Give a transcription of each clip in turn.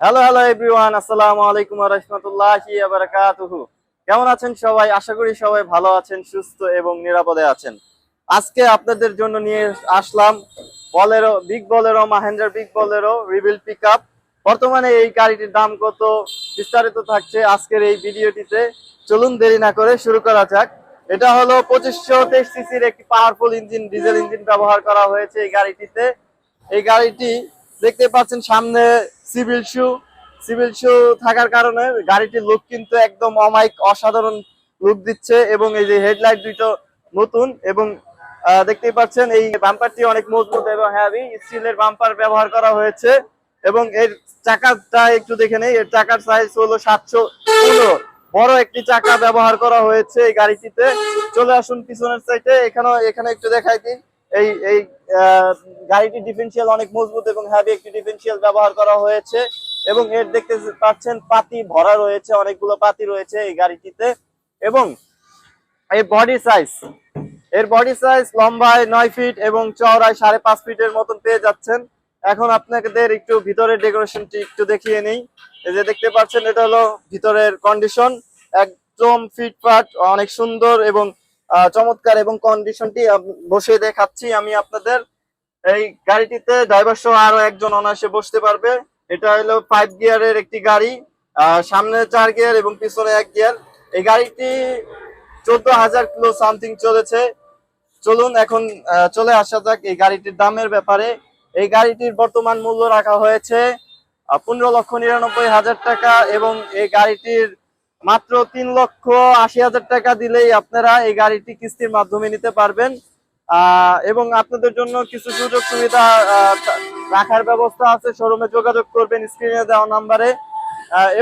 Hello hello everyone আসসালামু আলাইকুম রাহমাতুল্লাহি ওয়া বারাকাতুহু কেমন আছেন সবাই? আশা করি সবাই ভালো আছেন, সুস্থ এবং নিরাপদে আছেন। আজকে আপনাদের জন্য নিয়ে আসলাম Bolero big Bolero Mahindra big Bolero reveal pickup বর্তমানে এই গাড়িটির দাম কত? বিস্তারিত থাকছে আজকের এই ভিডিওটিতে। চলুন দেরি না করে শুরু করা যাক। এটা হলো পঁচিশশো তেইশ সিসির একটি পাওয়ারফুল ইঞ্জিন ডিজেল ইঞ্জিন ব্যবহার করা হয়েছে এই গাড়িটিতে। এই গাড়িটি দেখতে পাচ্ছেন সামনে সিভিল শু সিভিল শু থাকার কারণে গাড়িটির লুক কিন্তু একদম অমাইক অসাধারণ লুক দিচ্ছে এবং এই যে হেডলাইট দুটো নতুন এবং দেখতেই পাচ্ছেন এই বাম্পারটি অনেক মজবুত এবং হ্যাভি স্টিলের বাম্পার ব্যবহার করা হয়েছে এবং এর চাকাটা একটু দেখে নেই, এর চাকার সাইজ হলো সাতশো পনেরো। বড় একটি চাকা ব্যবহার করা হয়েছে এই গাড়িটিতে। চলে আসুন পিছনের সাইডে এখানে এখানে একটু দেখাই দিই। এই এই আহ, গাড়িটির ডিফেন্সিয়াল অনেক মজবুত এবং হ্যাভি একটি ডিফেন্সিয়াল ব্যবহার করা হয়েছে এবং এর দেখতে পাচ্ছেন পাতি ভরা রয়েছে অনেকগুলো পাতি রয়েছে এই গাড়িটিতে এবং এই বডি সাইজ এর বডি সাইজ লম্বায় নয় ফিট এবং চওড়ায় সাড়ে পাঁচ ফিটের মতন পেয়ে যাচ্ছেন। এখন আপনাদের একটু ভিতরের ডেকোরেশনটি একটু দেখিয়ে নেই। এই যে দেখতে পাচ্ছেন এটা হলো ভিতরের কন্ডিশন একদম ফিটফাট অনেক সুন্দর এবং চমৎকার এবং কন্ডিশনটি বসে দেখাচ্ছি আমি আপনাদের। এই গাড়িটিতে ড্রাইভার সহ আরও একজন অনায়াসে বসতে পারবে। এটা হলো ফাইভ গিয়ারের একটি গাড়ি সামনে চার গিয়ার এবং পিছনে এক গিয়ার এই গাড়িটি চোদ্দ হাজার কিলো সামথিং চলেছে। চলুন এখন চলে আসা যাক এই গাড়িটির দামের ব্যাপারে। এই গাড়িটির বর্তমান মূল্য রাখা হয়েছে পনেরো লক্ষ নিরানব্বই হাজার টাকা এবং এই গাড়িটির মাত্র তিন লক্ষ আশি হাজার টাকা দিলেই আপনারা এই গাড়িটি কিস্তির মাধ্যমে নিতে পারবেন। এবং আপনাদের জন্য কিছু সুযোগ সুবিধা রাখার ব্যবস্থা আছে, শোরুমে যোগাযোগ করবেন, স্ক্রিনে দেওয়া নাম্বারে।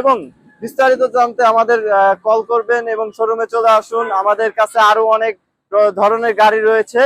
এবং বিস্তারিত জানতে আমাদের কল করবেন এবং শোরুমে চলে আসুন। আমাদের কাছে আরও অনেক ধরনের গাড়ি রয়েছে।